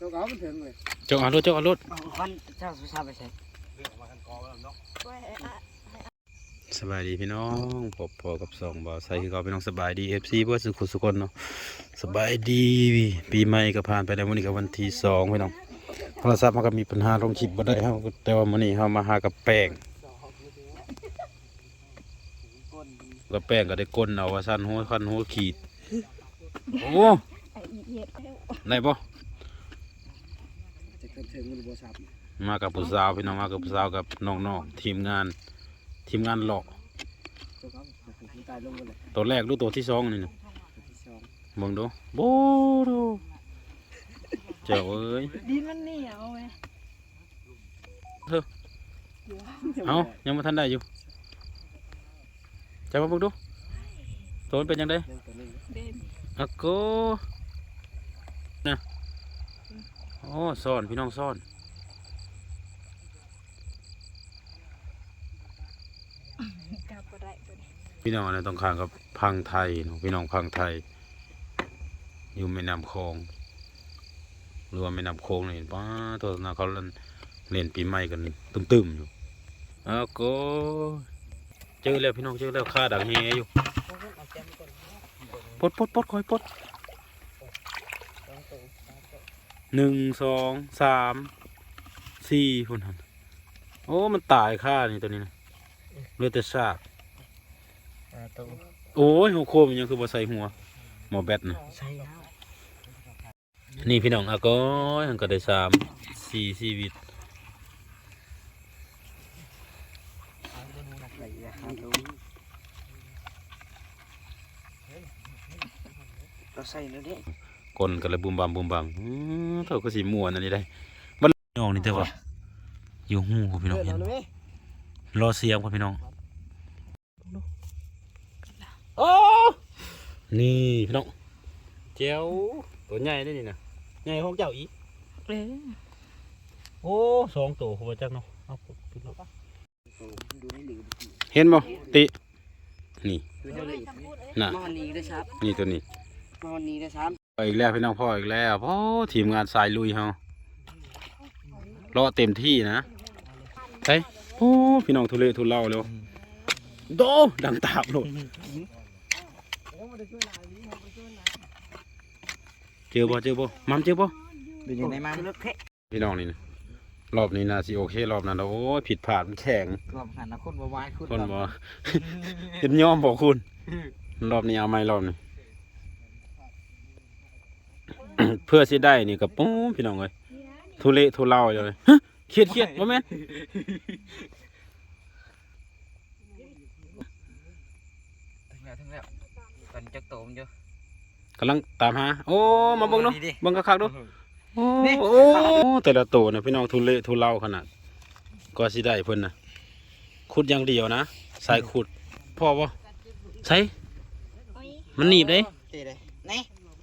ตัวเขามันถึงเลยเจ้าเอารถเจ้าเอารถเอาควันเจ้าสุชาติไปใช้สบายดีพี่น้องพบพอกับสองบ่าวใส่คือเขาพี่น้องสบายดีเอฟซีเพื่อสุขุสุคนเนาะสบายดี ปีใหม่ก็ผ่านไปแล้ววันนี้ก็วันที่สองพี่น้องโทรศัพท์มันก็มีปัญหาลงคลิปบ่ได้เฮาแต่ว่ามื้อนี้เฮามาหากับแป้งกับแป้งก็ได้ก้นเอาว่าซั่นหัวคันหัวขีดโอ้ได้บ่ จะถึงถึงมันบ่ซับมากับผู้สาวพี่น้องมากับผู้สาวกับน้องๆทีมงานทีมงานหลอกตัวเขาจะถึงตายลงไปเลยตัวแรกหรือตัวที่สองนี่นะตัวที่สองเบิ่งดูโบดูเจ้าเอ้ยดินมันเหนียวไงเอายังมาทันได้อยู่เจ้ามาเบิ่งดูตัวมันเป็นยังไงเรื่องตัวนี้เด่น อะโกนะ โอ้ซ่อนพี่น้องซ่อน กลับก็ได้ตัวนี้พี่น้องนะต้องข้างกับพังไทยเนาะพี่น้องพังไทย อยู่แม่น้ำคลองหรือว่าแม่น้ำโค้งนี่ป้าตัวนั้นเขาเล่นเล่นปีใหม่กันตึมๆอยู่อะโกเจอแล้วพี่น้องเจอแล้วค่าดังเฮอยู่ปลดปลดปลดคอยปลด หนึ่งสองสามสี่คนหันโอ้ มันตายค่านี่ตัวนี้นะเหลือแต่ซากโอ้ยหัวโคมยังคือบ่ใส่หัวหมอแบตนะนี่พี่น้องอาก้อยมันก็ได้สามสี่ชีวิตเราใส่แล้วเนี่ย กลนกันเลยบุมบามบุมบามอื้อเท่าก็สีม่วนอันนี้ได้บ้านน้องนี่แต่ว่าอยู่หูครับพี่น้องเลือดเห็นเราเลยรอเสียงครับพี่น้องโอ้นี่พี่น้องเจ้าตัวใหญ่ได้นี่นะใหญ่ของเจ้าอีกเอ้ยโอ้สองตัวหัวจักเนาะเอาพี่น้องดูให้หลีเห็นบ่ตินี่ดูเจ้าหลีน่ะมอนี้ได้ครับนี่ตัวนี้มอนี้ได้ครับไป อีกแล้วพี่น้องพ่ออีกแล้วพ่อทีมงานสายลุยเฮารอเต็มที่นะใช่โอ้พี่น้องทุเลทุเล่าเร็วโดดังตาบโลดเจอบ่เจอบ่มัมเจอบ่เป็นยังไงมาเลิกแค่พี่น้องนี่นะรอบนี้นะสิโอเครอบนั้นนะโอ้ยผิดพลาดมันแข็งรวมหันนะคนบ่วายคุณคนบ่เห็นยอมบอกคุณ รอบนี้เอาไหมรอบนี้ เพื่อสิได้นี่กับปู๊พี่น้องเลยทุเละทุเล่าอยู่เลยฮะเครียดเครียดว่าแม่นถึงแล้วถึงแล้วกันจักโตมอยู่กำลังตามหาโอ้มาเบิ่งเนาะดีดิเบิ่งคักๆดูโอ้นี่โอ้แต่ละตัวนะพี่น้องทุเละทุเล่าขนาดก็สิได้เพิ่นนะขุดอย่างเดียวนะสายขุดพ่อบ่ใช่มันหนีบเด้เตะเลย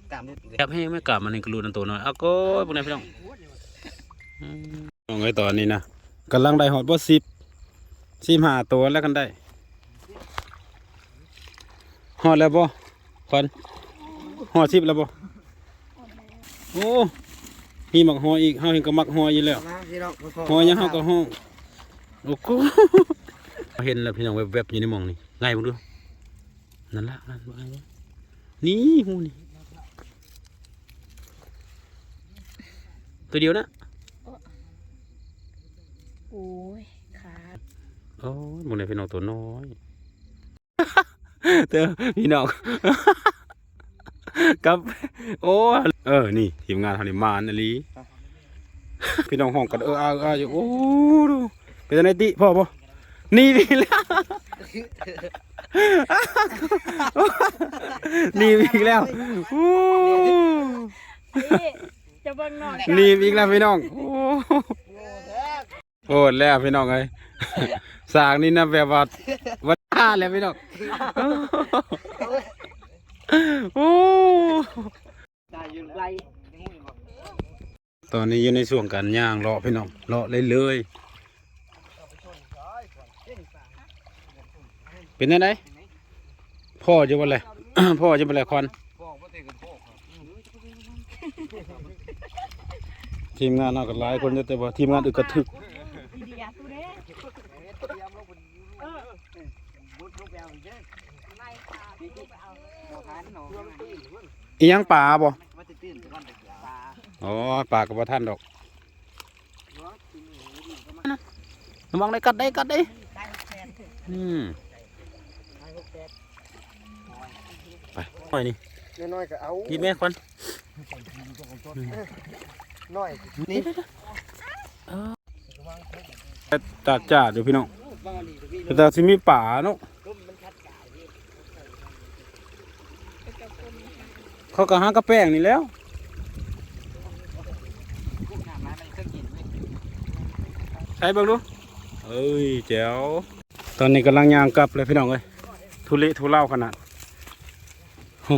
นี่ตามดูเลยแอบให้ไม่กลับมันนี่กรูนันตัวน้อยเอาก็พวกนี้พี่น้องอืมน้องไอ้ตอนนี้นะกำลังได้หอดบ่สิบสิบห้าตัวแล้วกันได้หอดแล้วบ่ควันหอดสิบแล้วบ่โอ้มีหมักหออีกเฮาเห็นก็มักหออยู่แล้วมาพี่น้องหอยังเฮาก็ห้องโอ้โหเห็นแล้วพี่น้องแวบๆอยู่ในหมองนี่ไงมึงดูนั่นละนั่นว่าไงวะนี่หูนี่ ตัวเดียวนะโอ้ยขาดโอ้ยมึงเนี่ยพี่น้องตัวน้อยเตอพี่น้องกับโอ้เออนี่ทีมงานทำนี่มานอหลีพี่น้องห้องกันเอออาเอออยู่โอ้ดูเป็นจังไงติพ่อบ่นี่พี่แล้วนี่อีกแล้วโอ้นี่ จะเบิ่งหน่อยนี่อีกแล้วพี่น้อง โอ้โอ้แล้วพี่น้องเอ้ยสร้างนี่นะแบบว่าวัดท่าแล้วพี่น้อง โอ้ได้ยืนไล่ตอนนี้อยู่ในช่วงการย่างเลาะพี่น้องเลาะเลยเลยๆเป็นยังไงพ่อจะวันอะไรพ่อจะวันอะไรควัน ทีมงานเฮาก็หลายคนอยู่แต่ว่าทีมงานอื่นก็ถึกอีเดียตัวเด้เออบุดลูกแก้วอีกเด้อไม่ค่ะลูกไปเอาบ่ทานหนออีหยังป่าบ่ว่าจะตื่นก่อนไปปลาอ๋อป่าก็บ่ทันดอกหัวกินหมูดิก็มาระวังได้กัดได้กัดได้ได้แฟนอืมให้หกแปดไปหน่อยนี่น้อยๆก็เอาหยิบแม่ควัน น้อยนี่จัดจ้าเดี๋ยวพี่น้องบ้านนี่ก็มีแต่สิมีป่าเนาะลมมันคัดกายนี่เขาก็หากระแป้งนี่แล้วพวกน้ำมันมันก็กินเว้ยใช้เบิ่งดูเอ้ยแจ๋วตอนนี้กำลังย่างกลับเลยพี่น้องเอ้ยทุเละทุเล่าขนาดโอ้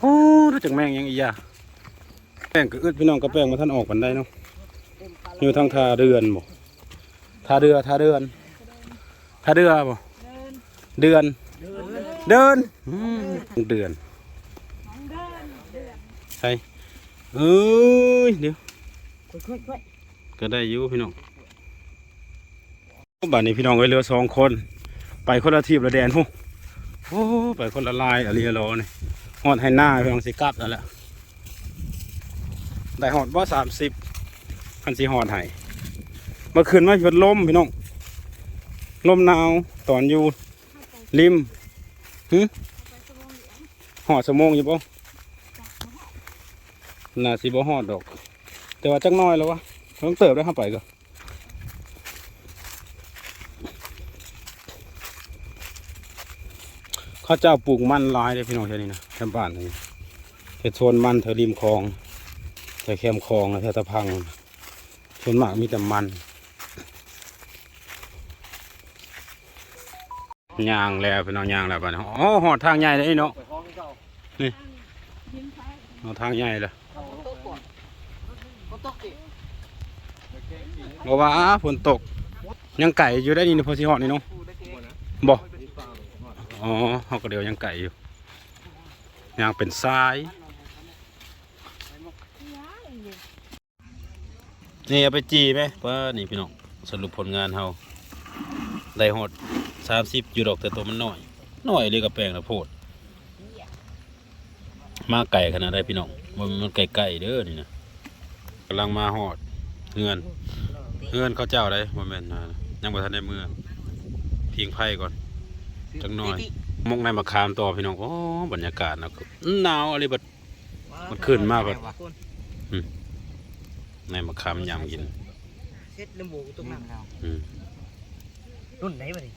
โหรู้จักแม่งยังอีกอะ แป้งก็อึดพี่น้องกระแป้งมาท่านออกกันได้เนาะอยู่ทางท่าเดือนบ่ท่าเรือท่าเดือนท่าเรือบ่เดินเดือน เดินอืมเดือนน้องเดินเดินใช่เอ้ยเดี๋ยวก็ได้อยู่พี่น้องบ้านนี้พี่น้องไว้เหลือสองคน ไปคนละทีบละแดนพูโอ้ไปคนละลายอะไรอะโลนี่หอดให้หน้าพี่น้องสิกลับนั่นแหละ ได้หอดว่าสามสิบคันสิหอดให้เมื่อคืนมาเป็นลมพี่น้องลมหนาวตอนอยู่ริมหึหอดสมองอยู่ป่น่าสิบ่หอดดอก แต่ว่าจักน้อยแล้ววะต้องเติบได้เข้าไปก็เขาเจ้าปลูกมันลายเลยพี่น้องแค่นี้นะแถวบ้านนี่แถวโซนมันแถวริมคลอง แถวแคมคลองแถวตะพังส่วนมากมีแต่มันยางแล้วพี่น้องยางแล้วบ้านอ๋อหอดทางใหญ่เลยเนาะไปห้องเจ้างยหอดทางใหญ่เลยบอกว่าฝนตก ยังไก่อยู่ได้นี่นะพอสิหอดนี่เนาะบ่อ๋อเขาก็เดียวยังไก่อยู่ยังเป็นทราย นี่เอาไปจีไหมเพื่อนี่พี่น้องสรุปผลงานเฮาได้หอดสามสิบยู่ดอกแต่ตัวมันน้อยน้อยเลยกับแปลงละโพด มาไก่ขนาดได้พี่น้องมันมันไก่ไก่เด้อนี่นะกำลังมาหอดเงินเงินเขาเจ้าได้บ่แม่นนะยังบ่ทันได้เมื่อพิงไพ่ก่อนจังหน่อยมกในมะขามต่อพี่น้องโอ้บรรยากาศนะหนาวอะไรบัดมันขึ้นมากกว่า ในมะขามยำกิน เซ็ตน้ำหมูตรงนั้นอืม รุ่นไหนวะนี่